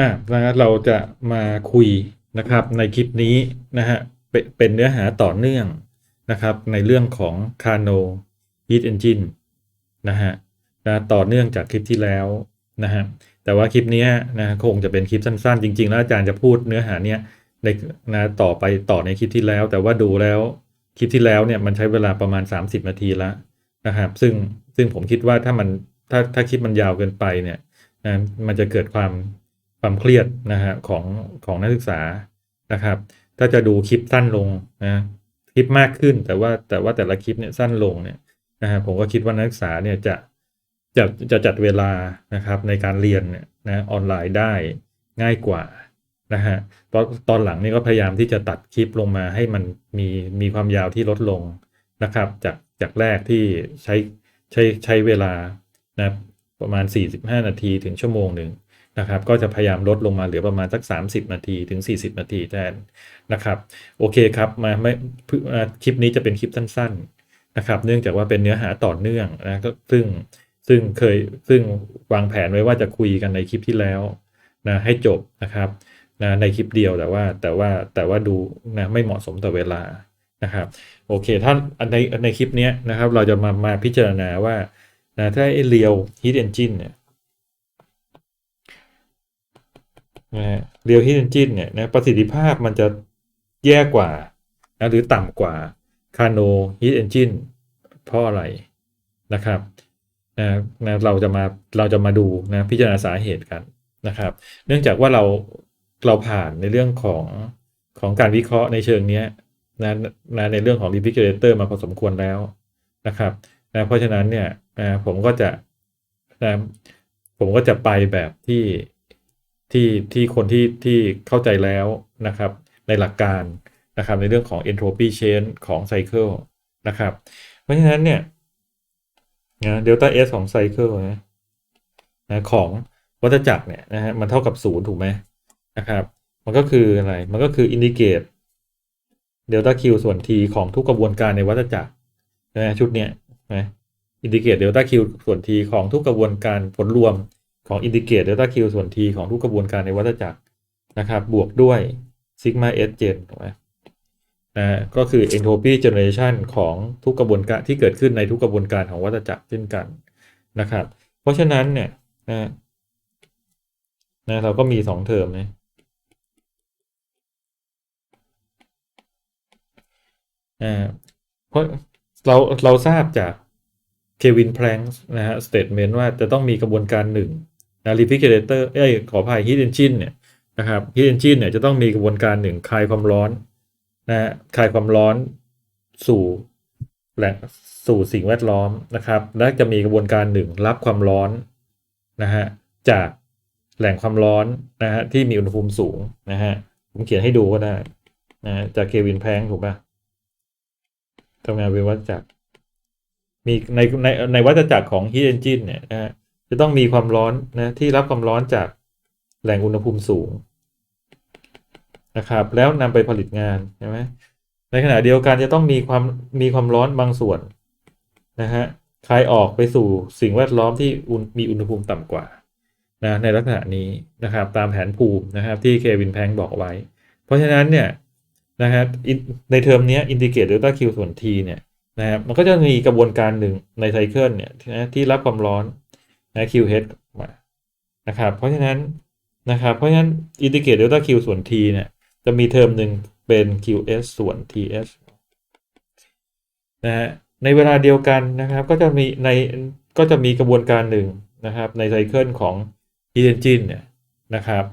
อะนะเราจะมาคุยนะครับในคลิปนี้นะฮะเป็นเป็นเนื้อหาต่อเนื่องนะครับในเรื่องของ Kano Heat Engine นะฮะนะต่อเนื่องจากคลิปที่แล้วนะฮะแต่ว่าคลิปเนี้ยนะคงจะเป็นคลิปสั้นๆ จริง ๆ แล้วอาจารย์จะพูดเนื้อหาเนี้ยในนะต่อไปต่อในคลิปที่แล้ว แต่ว่าดูแล้วคลิปที่แล้วเนี่ยมันใช้เวลาประมาณ 30 นาทีล้วนะครับซึ่งซึ่งผมคิดว่าถ้ามันถ้าถ้าคลิปมันยาวเกินไปเนี่ยนะมันจะเกิดความ ความเครียดนะฮะของของนักศึกษานะครับ ถ้าจะดูคลิปสั้นลงนะคลิปมากขึ้นแต่ว่าแต่ว่าแต่ละคลิปเนี่ยสั้นลงเนี่ยนะฮะผมก็คิดว่านักศึกษาเนี่ยจะจะจะจัดเวลานะครับในการเรียนเนี่ยนะออนไลน์ได้ง่ายกว่านะฮะเพราะตอนหลังนี่ก็พยายามที่จะตัดคลิปลงมาให้มันมีมีความยาวที่ลดลงนะครับ จากจากแรกที่ใช้ใช้ใช้เวลานะประมาณ 45 นาทีถึงชั่วโมงหนึ่ง นะครับก็จะพยายามลดลงมาเหลือประมาณสัก 30 นาทีถึง 40 นาทีแทนนะครับโอเคครับมาไม่คลิปนี้จะเป็นคลิปสั้นๆนะครับเนื่องจากว่าเป็นเนื้อหาต่อเนื่องนะก็ซึ่งซึ่งเคยซึ่งวางแผนไว้ว่าจะคุยกันในคลิปที่แล้วนะให้จบนะครับนะในคลิปเดียวแต่ว่าแต่ว่าแต่ว่าดูนะไม่เหมาะสมต่อเวลานะครับโอเคถ้าในในคลิปนี้นะครับเราจะมามาพิจารณาว่านะถ้าไอเรียว Heat Engine เนี่ย ฮะเรียวฮิดเอนจินเนี่ยนะประสิทธิภาพมันจะแย่กว่านะหรือต่ำกว่าคาโนฮิดเอนจินเพราะอะไรนะครับนะนะเราจะมาเราจะมาดูนะพิจารณาสาเหตุกันนะครับ เนื่องจากว่าเราเราผ่านในเรื่องของของการวิเคราะห์ในเชิงนี้นะนะในเรื่องของ refrigerator มาพอสมควรแล้วนะครับนะเพราะฉะนั้นเนี่ยนะผมก็จะนะผมก็จะไปแบบที่ ที่ที่คนที่ที่เข้าใจแล้วนะครับในหลักการนะครับในเรื่องของ entropy change ของไซเคิลนะครับ เพราะฉะนั้นเนี่ยนะเดลต้าเอสของไซเคิลนะนะของวัฏจักรเนี่ยนะฮะมันเท่ากับศูนย์ถูกไหมนะครับ มันก็คืออะไร มันก็คืออินดิเกตเดลต้าคิวส่วน t ของทุกกระบวนการในวัฏจักรนะชุดเนี้ยนะอินดิเกตเดลต้าคิวส่วน t ของทุกกระบวนการผลรวม ของอินดิเกตเดลต้าคิวส่วน t ของทุกกระบวนการในวัฏจักรนะครับ บวกด้วยซิกมาเอสเจนถูกไหมนะก็คือ entropy generation ของทุกกระบวนการที่เกิดขึ้นในทุกกระบวนการของวัฏจักรเช่นกันนะครับ เพราะฉะนั้นเนี่ยนะนะเราก็มีสองเทอมนะอ่าเพราะเราเราทราบจากเควินแพลงส์นะฮะสเตทเมนต์ว่าจะต้องมีกระบวนการหนึ่ง นะ refrigerator เอ้ยขออภัย heat engine เนี่ยนะครับ heat engine เนี่ยจะต้องมีกระบวนการหนึ่งคลายความร้อนนะฮะคลายความร้อนสู่แหล่งสู่สิ่งแวดล้อมนะครับ และจะมีกระบวนการหนึ่งรับความร้อนนะฮะจากแหล่งความร้อนนะฮะที่มีอุณหภูมิสูงนะฮะผมเขียนให้ดูก็ได้นะจากเควินแพงถูกปะทำงานเป็นวัฏจักรมีในในในวัฏจักรของ heat engine เนี่ยนะฮะ จะต้องมีความร้อนนะที่รับความร้อนจากแหล่งอุณหภูมิสูงนะครับ แล้วนำไปผลิตงานใช่ไหมในขณะเดียวกันจะต้องมีความมีความร้อนบางส่วนนะฮะคลายออกไปสู่สิ่งแวดล้อมที่มีอุณหภูมิต่ำกว่านะในลักษณะนี้นะครับ ตามแผนภูมินะครับ ที่เควินแพงบอกไว้ เพราะฉะนั้นเนี่ยนะฮะในเทอมนี้อินดิเกตเดลต้าคิวส่วน t เนี่ยนะครับมันก็จะมีกระบวนการหนึ่งในไซเคิลเนี่ยนะที่รับความร้อน นะ QH นะครับ เพราะฉะนั้นนะครับ เพราะฉะนั้นอินดิเกรตเดลต้าคิวส่วน t เนี่ยจะมีเทอมหนึ่งเป็น QS ส่วน TS นะฮะในเวลาเดียวกันนะครับ ก็จะมีในก็จะมีกระบวนการหนึ่งนะครับ ในไซเคิลของ Heat Engine เนี่ยนะครับ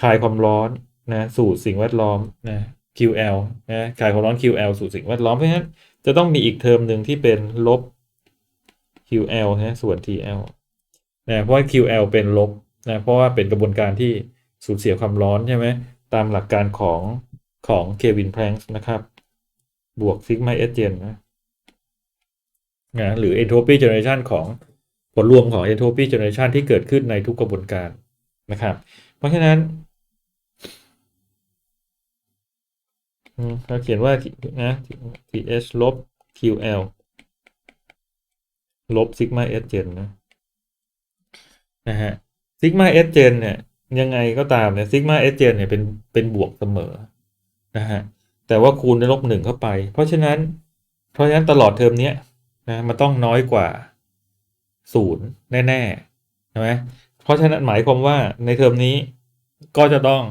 คลายความร้อนนะสู่สิ่งแวดล้อมนะ QL นะคลายความร้อน QL สู่สิ่งแวดล้อมเพราะฉะนั้นจะต้องมีอีกเทอมหนึ่งที่เป็นลบ QL นะส่วน TL นะเพราะว่า QL เป็นลบนะเพราะว่าเป็นกระบวนการที่สูญเสียความร้อนใช่ไหมตามหลักการของของเควินแพลงส์นะครับ บวกซิกมาเอสเจนนะนะหรือ entropy generation ของผลรวมของ entropy generation ที่เกิดขึ้นในทุกกระบวนการนะครับ เพราะฉะนั้นเราเขียนว่านะ th ลบ ql ลบซิกมา s เจนนะ นะฮะซิกมา s เจนเนี่ย ยังไงก็ตามเนี่ยซิกมาเอสเจนเนี่ยเป็นเป็นบวกเสมอนะฮะแต่ว่าคูณด้วยลบหนึ่งเข้าไป เพราะฉะนั้น เพราะฉะนั้นตลอดเทอมเนี้ยนะมันต้องน้อยกว่าศูนย์แน่ๆใช่ไหมเพราะฉะนั้นหมายความว่าในเทอมนี้ก็จะต้อง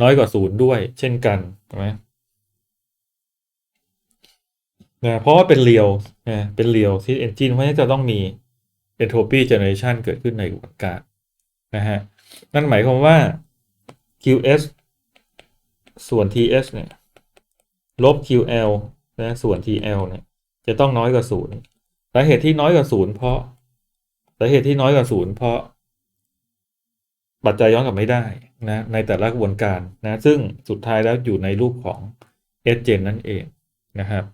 น้อยกว่าศูนย์ด้วย เช่นกันใช่ไหมนะเพราะว่าเป็นเรียวนะเป็นเรียวที่เอนจินเพราะฉะนั้นจะต้องมี entropy generation เกิดขึ้นในกระบวนการนะฮะ นั่นหมายความว่า QS ส่วน TS เนี่ย ลบ QL นะส่วน TL เนี่ย จะต้องน้อยกว่าศูนย์สาเหตุที่น้อยกว่าศูนย์เพราะสาเหตุที่น้อยกว่าศูนย์เพราะ ปัจจัยย้อนกลับไม่ได้นะในแต่ละกระบวนการนะ ซึ่งสุดท้ายแล้วอยู่ในรูปของ S gen นั่นเองนะครับ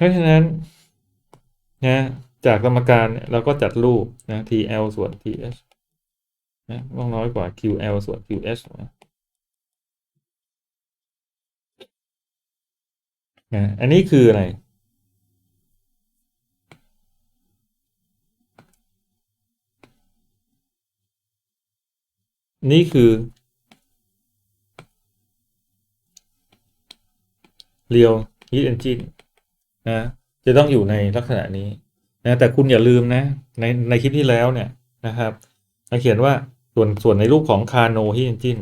เพราะฉะนั้นนะจากสมการเนี่ยเราก็จัดรูปนะ TL ส่วน TS นะต้องน้อยกว่า QL ส่วน QS นะนะอันนี้คืออะไร นี่คือ Real Heat Engine นะจะต้องอยู่ในลักษณะนี้นะแต่คุณอย่าลืมนะในในคลิปที่แล้วเนี่ยนะครับเราเขียนว่าส่วนส่วนในรูปของคาโนฮีเอนจิน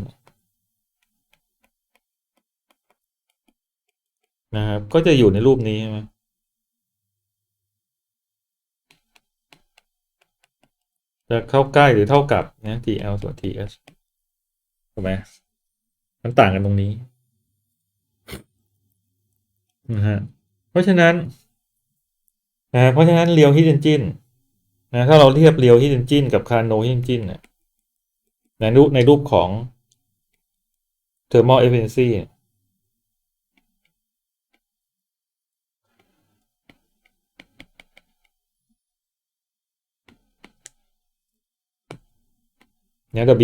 นะครับก็จะอยู่ในรูปนี้ใช่ไหมจะเข้าใกล้หรือเท่ากับนะ TL ส่วน TS ถูกไหมมันต่างกันตรงนี้นะฮะ เพราะฉะนั้นนะเพราะฉะนั้นเรียวฮิดเอนจินนะถ้าเราเทียบเรียวฮิดเอนจินกับคาโนฮิดเอนจินเนี่ยในรูปในรูปของเทอร์โมเอฟเฟนซีเนี่ย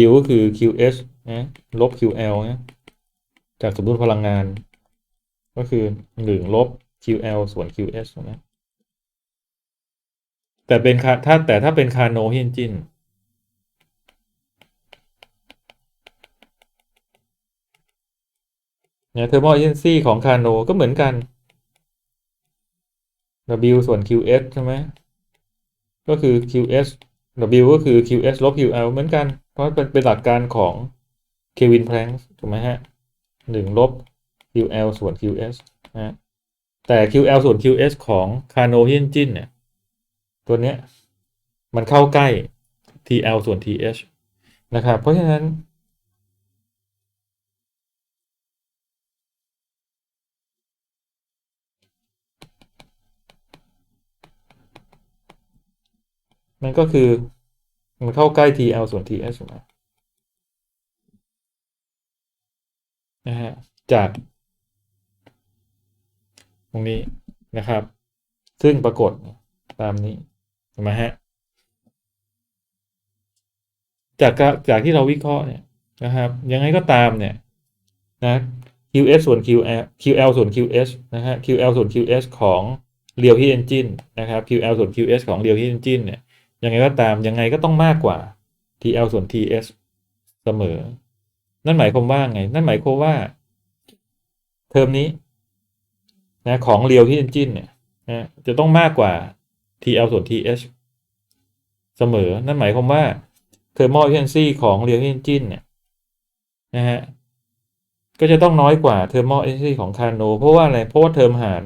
W ก็คือ QH นะลบ QL นะจากสมดุลพลังงาน ก็คือหนึ่งลบ QL ส่วน QS นะแต่เป็นคาถ้าแต่ถ้าเป็นคาโนฮินจินเนี่ยเทอร์โมเอเจนซี่ของคาโนก็เหมือนกัน W ส่วน QS ใช่ไหมก็คือ QS W ก็คือ QS ลบ QL เหมือนกัน เพราะเป็นเป็นหลักการของเควินแพลงถูกไหมฮะหนึ่งลบ QL ส่วน QS นะ แต่ QL ส่วน QS ของ Cano h i n g i n เนี่ย ตัวเนี้ย มันเข้าใกล้ TL ส่วน TH นะครับ เพราะฉะนั้น มันก็คือ มันเข้าใกล้ TL ส่วน TH นะนะฮะจาก รงนี้นะครับ ซึ่งปรากฏตามนี้เห็นไหมฮะจากจากที่เราวิเคราะห์เนี่ยนะครับ ยังไงก็ตามเนี่ยนะ QS ส่วน QL QL ส่วน QS นะฮะ QL ส่วน QS ของ Real Heat Engine นะครับ QL ส่วน QS ของ Real Heat Engine เนี่ยยังไงก็ตามยังไงก็ต้องมากกว่า TL ส่วน TS เสมอ นั่นหมายความว่าไง นั่นหมายความว่า เทอมนี้ นะของ Real Heat Engine เนี่ยนะจะต้องมากกว่า TL ส่วน TH เสมอ นั่นหมายความว่า Thermal Efficiency ของ Real Heat Engine เนี่ยนะฮะก็จะต้องน้อยกว่า Thermal Efficiency ของ Carnot เพราะว่าอะไร เพราะว่าเทอมหาร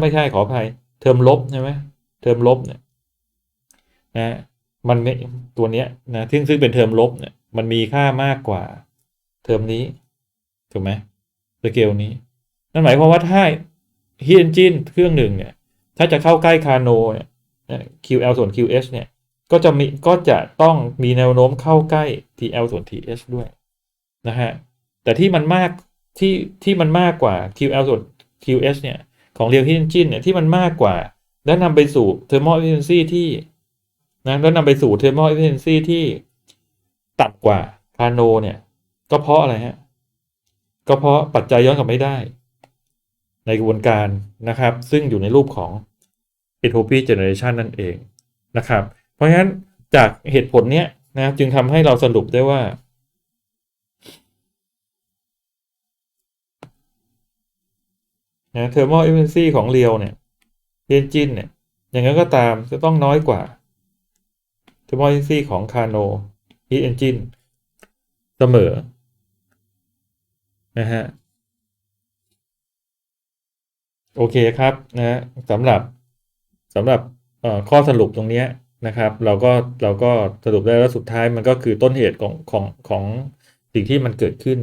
ไม่ใช่ขออภัย เทอมลบใช่ไหมเทอมลบเนี่ยนะมันตัวเนี้ยนะซึ่งซึ่งเป็นเทอมลบเนี่ยมันมีค่ามากกว่า เทอมนี้ ถูกไหมสเกลนี้ นั่นหมายความว่าถ้า Heat Engine เครื่องหนึ่งเนี่ย ถ้าจะเข้าใกล้คาโนเนี่ย QL ส่วน QH เนี่ย ก็จะมีก็จะต้องมีแนวโน้มเข้าใกล้ TL ส่วน TH ด้วยนะฮะ แต่ที่มันมากที่ที่มันมากกว่า QL ส่วน QH เนี่ย ของ Real Heat Engine เนี่ยที่มันมากกว่า และนำไปสู่ Thermal Efficiency ที่นะแล้วนำไปสู่ Thermal Efficiency ที่ต่ำกว่าคาโนเนี่ย ก็เพราะอะไรฮะ ก็เพราะปัจจัยย้อนกลับไม่ได้ ในกระบวนการนะครับ ซึ่งอยู่ในรูปของ entropy generation นั่นเองนะครับ เพราะฉะนั้นจากเหตุผลเนี้ยนะจึงทำให้เราสรุปได้ว่านะ thermal efficiency ของเรียวเนี่ยเอนจินเนี่ยอย่างนั้นก็ตามจะต้องน้อยกว่า thermal efficiency ของ Kano heat engine เสมอนะฮะ โอเคครับนะสำหรับสำหรับข้อสรุปตรงนี้นะครับ เราก็เราก็สรุปได้แล้วสุดท้ายมันก็คือต้นเหตุของของของสิ่งที่มันเกิดขึ้น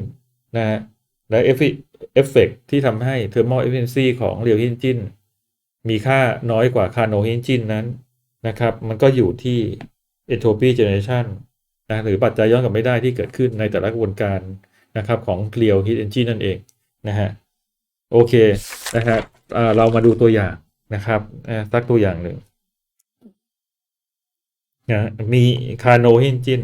นะฮะและเอฟเอฟเฟกที่ทำให้ thermal efficiency ของ real engine มีค่าน้อยกว่า Carnot engine นั้นนะครับ มันก็อยู่ที่ entropy generation นะหรือปัจจัยย้อนกลับไม่ได้ที่เกิดขึ้นในแต่ละกระบวนการนะครับของ real heat engine นั่นเองนะฮะ โอเคนะครับเรามาดูตัวอย่างนะครับสักตัวอย่างหนึ่งนะมีคาโนฮินจิน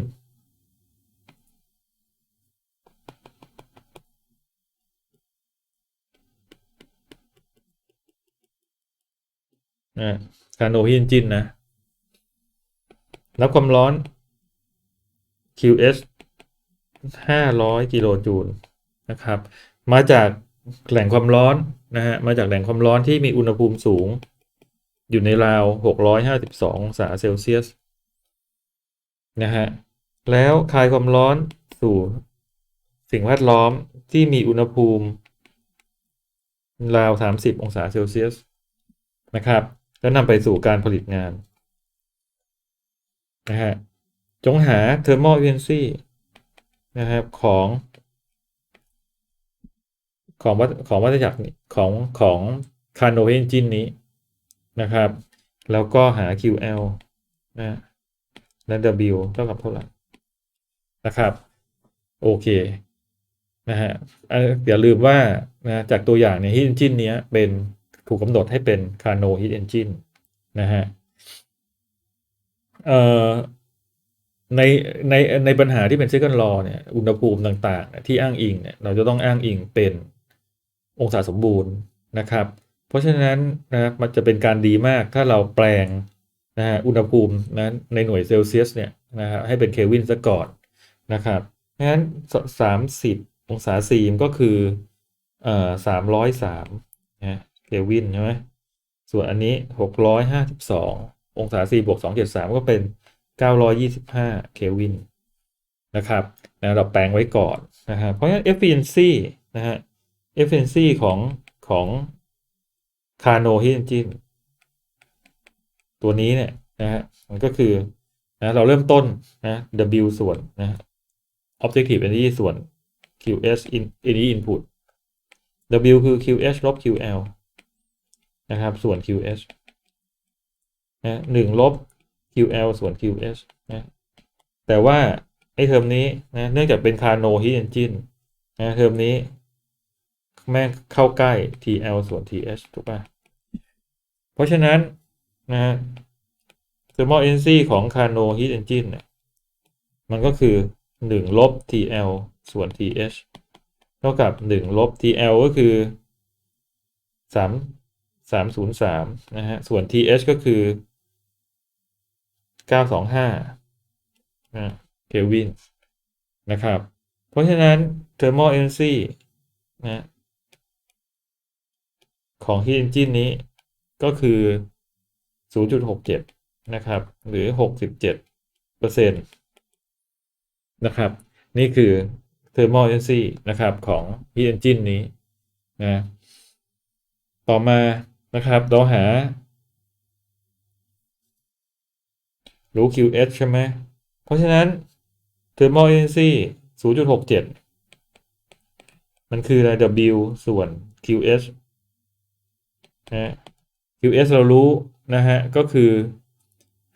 นะคาโนฮินจินนะ รับความร้อน QS 500 กิโลจูลนะครับ มาจาก แหล่งความร้อนนะฮะมาจากแหล่งความร้อนที่มีอุณหภูมิสูง อยู่ในราว 652องศาเซลเซียสนะฮะแล้วคายความร้อนสู่สิ่งแวดล้อมที่มีอุณหภูมิ ราว 30 องศาเซลเซียสนะครับ แล้วนำไปสู่การผลิตงานนะฮะจงหา thermal efficiency นะครับของ ของวัของวัฏจักรของของคาร์โนเอนจินนี้นะครับ แล้วก็หา QL นะและ W เท่ากับเท่าไหร่นะครับ โอเคนะฮะอย่าลืมว่านะจากตัวอย่างเนี่ยฮีทเอนจินนี้เป็นถูกกำหนดให้เป็นคาร์โนฮีทเอนจินนะฮะเอ่อในในในปัญหาที่เป็น second law เนี่ยอุณหภูมิต่าง ๆ ที่อ้างอิงเนี่ยเราจะต้องอ้างอิงเป็น องศาสมบูรณ์นะครับ เพราะฉะนั้นนะมันจะเป็นการดีมากถ้าเราแปลงนะฮะอุณหภูมินั้นในหน่วยเซลเซียสเนี่ยนะฮะให้เป็นเคลวินซะก่อนนะครับงั้นสามสิบองศาซีมก็คือเอ่อสามร้อยสามนะเคลวินใช่ไหมส่วนอันนี้หกร้อยห้าสิบสององศาซีบวกสองเจ็ดสามก็เป็นเก้าร้อยยี่สิบห้าเคลวินนะครับนะเราแปลงไว้ก่อนนะครับเพราะฉะนั้น efficiency นะฮะ efficiency ของของ Carno Heat Engine ตัวนี้เนี่ยนะฮะมันก็คือนะเราเริ่มต้นนะ W ส่วนนะ Objective Energy ส่วน QS in Energy Input W คือ QH ลบ QL นะครับ ส่วน QH นะหนึ่งลบ QL ส่วน QH นะแต่ว่าไอ้เทอมนี้นะเนื่องจากเป็น Carno Heat Engine นะเทอมนี้ แม่งเข้าใกล้ TL ส่วน TH ถูกป่ะ เพราะฉะนั้นนะฮะ thermal energy ของ Carno heat engine เนี่ยมันก็คือ 1 ลบ TL ส่วน TH เท่ากับ 1 ลบ TL ก็คือ 3 303 นะฮะ ส่วน TH ก็คือ 925นะเคลวินนะครับ เพราะฉะนั้น thermal energy นะ ของ Heat Engine นี้ก็คือ 0.67 นะครับ หรือ 67เปอร์เซ็นต์นะครับ นี่คือ Thermal Energy นะครับของ Heat Engine นี้นะต่อมานะครับเราหารู้ QH ใช่ไหม เพราะฉะนั้น Thermal Energy 0.67 มันคืออะไร W ส่วน QH นะ QS เรารู้นะฮะก็คือ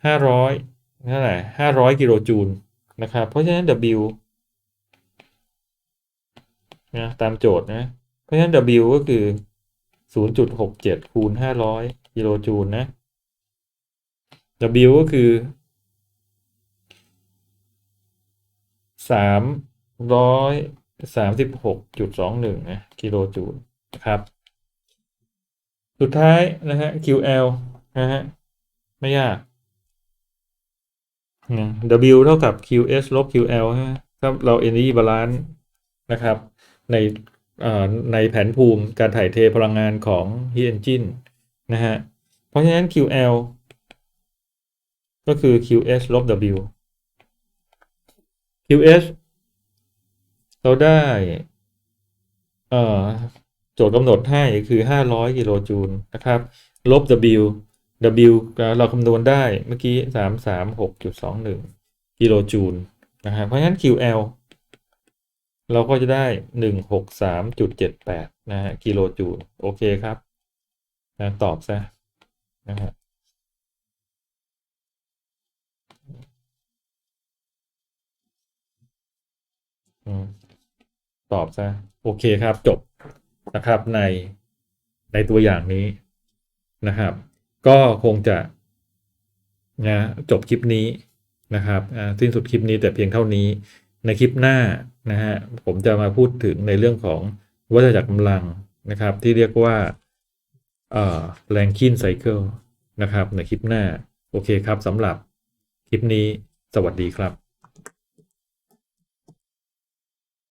500เท่าไหร่500กิโลจูลนะครับ เพราะฉะนั้น W นะตามโจทย์นะ เพราะฉะนั้น W ก็คือ 0.67 คูณ 500 กิโลจูลนะ W ก็คือ 336.21 นะ กิโลจูลนะครับ สุดท้ายนะฮะ QL นะฮะ ไม่ยากนะ W เท่ากับ QS ลบ QL ฮะถ้าเรา energy balance นะครับ ในในแผนภูมิการถ่ายเทพลังงานของ heat engine นะฮะ เพราะฉะนั้น QL ก็คือ QS ลบ W QS เราได้ เอ่อ โจทย์กำหนดให้คือ 500 กิโลจูลนะครับ ลบ W W เราคำนวณได้เมื่อกี้ 336.21 กิโลจูลนะครับเพราะฉะนั้น QL เราก็จะได้ 163.78 นะฮะกิโลจูลโอเคครับนะตอบซะนะฮะตอบซะ โอเคครับจบ นะครับในในตัวอย่างนี้นะครับ ก็คงจะนะจบคลิปนี้นะครับสิ้นสุดคลิปนี้แต่เพียงเท่านี้ในคลิปหน้านะฮะผมจะมาพูดถึงในเรื่องของวัฏจักรกำลังนะครับ ที่เรียกว่าแรงคินไซเคิลนะครับ ในคลิปหน้า โอเคครับสำหรับคลิปนี้สวัสดีครับ